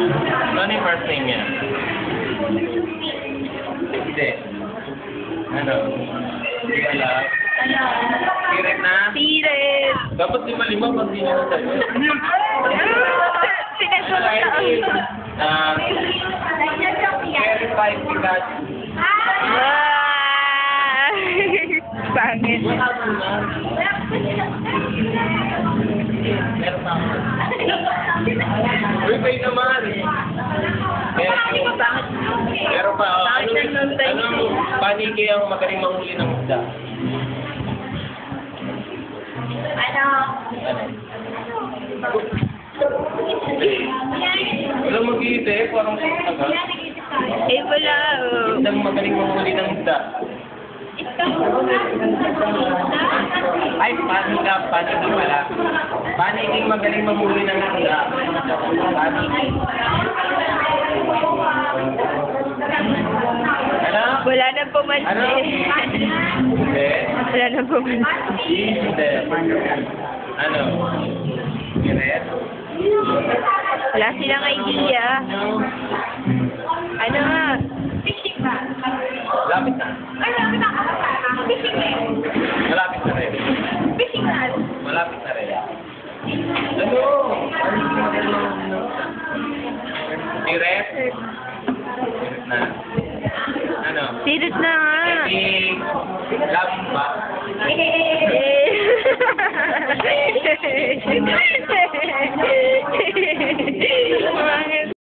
Ano yung first name niya? Hindi. Ano? Hindi alam. Kiret na? Sirit. Dapat lima-lima pag di niya nasagot. Sinesunod na ang... Verify Pikachu. Ah! Pangit. Uy, kayo naman. Meron Meron pa. Oh, ano, ano, paniki ang magaling manghuli ng isda? Ano? Wala mag-iisip, parang sasagot. Eh, wala. oh. Isang magaling manghuli ng isda. Ay, panika, paniki pala. Paniki magaling manghuli ng. Paniki. Ano? Wala nang Ano? pumansin. Hindi. Wala nang pumansin. Hindi. Ano? Kiret? Wala silang idea. Ano nga? Fishing ba? Lapit na. Ay, lapit na. Fishing na yun. Malapit na rin. Fishing na. Malapit na rin. Ano? Kiret? Kiret na. Ano? Sirit na nga. Eh, lapit ba? Eh.